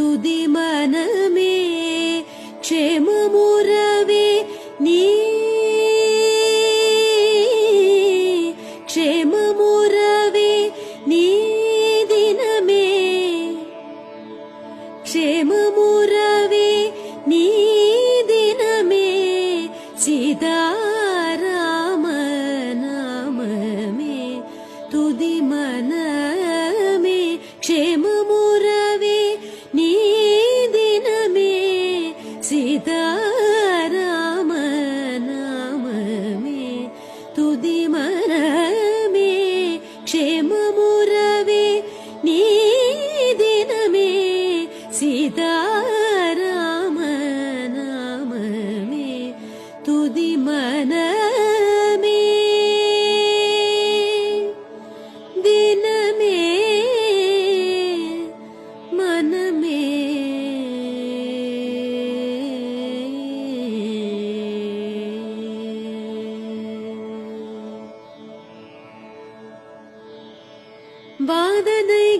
ुदिमनमे क्षेम मरवे नी। क्षेम मरवे नि क्षेम मरवे निनमे सीता रामनाम मे तुमन ीता राम राम मे तु मन मे क्षेममुर मे सीता राम राम मे तु मन வாதனைகள்